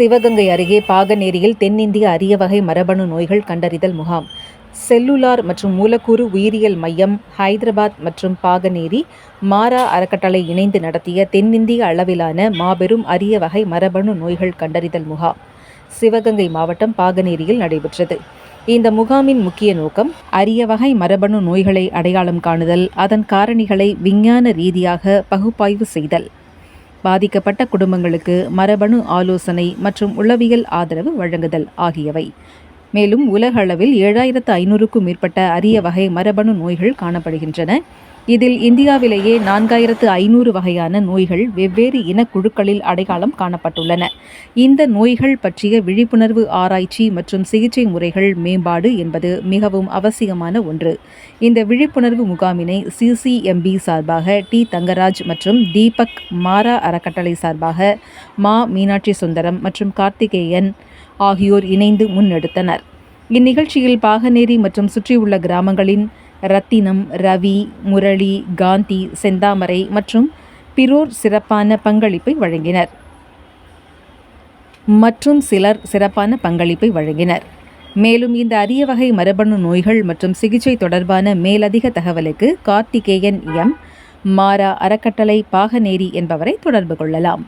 சிவகங்கை அருகே பாகநேரியில் தென்னிந்திய அரிய வகை மரபணு நோய்கள் கண்டறிதல் முகாம். செல்லுலார் மற்றும் மூலக்கூறு உயிரியல் மையம் ஹைதராபாத் மற்றும் பாகநேரி மாரா அறக்கட்டளை இணைந்து நடத்திய தென்னிந்திய அளவிலான மாபெரும் அரிய வகை மரபணு நோய்கள் கண்டறிதல் முகாம் சிவகங்கை மாவட்டம் பாகநேரியில் நடைபெற்றது. இந்த முகாமின் முக்கிய நோக்கம் அரிய வகை மரபணு நோய்களை அடையாளம் காணுதல் அதன் காரணிகளை விஞ்ஞான ரீதியாக பகுப்பாய்வு செய்தல். பாதிக்கப்பட்ட குடும்பங்களுக்கு மரபணு ஆலோசனை மற்றும் உளவியல் ஆதரவு வழங்குதல் ஆகியவை. மேலும் உலக அளவில் ஏழாயிரத்து ஐநூறுக்கும் மேற்பட்ட அரிய வகை மரபணு நோய்கள் காணப்படுகின்றன. இதில் இந்தியாவிலேயே நான்காயிரத்து ஐநூறு வகையான நோய்கள் வெவ்வேறு இனக்குழுக்களில் அடையாளம் காணப்பட்டுள்ளன. இந்த நோய்கள் பற்றிய விழிப்புணர்வு ஆராய்ச்சி மற்றும் சிகிச்சை முறைகள் மேம்பாடு என்பது மிகவும் அவசியமான ஒன்று. இந்த விழிப்புணர்வு முகாமினை சிசிஎம்பி சார்பாக டி தங்கராஜ் மற்றும் தீபக் மாரா அறக்கட்டளை சார்பாக மா மீனாட்சி சுந்தரம் மற்றும் கார்த்திகேயன் ஆகியோர் இணைந்து முன்னெடுத்தனர். இந்நிகழ்ச்சியில் பாகநேரி மற்றும் சுற்றியுள்ள கிராமங்களின் ரத்தினம் ரவி முரளி காந்தி செந்தாமரை மற்றும் பிறோர் சிறப்பான பங்களிப்பை வழங்கினர். மற்றும் சிலர் சிறப்பான பங்களிப்பை வழங்கினர். மேலும் இந்த அரிய வகை மரபணு நோய்கள் மற்றும் சிகிச்சை தொடர்பான மேலதிக தகவலுக்கு கார்த்திகேயன் எம் மாரா அறக்கட்டளை பாகநேரி என்பவரை தொடர்பு கொள்ளலாம்.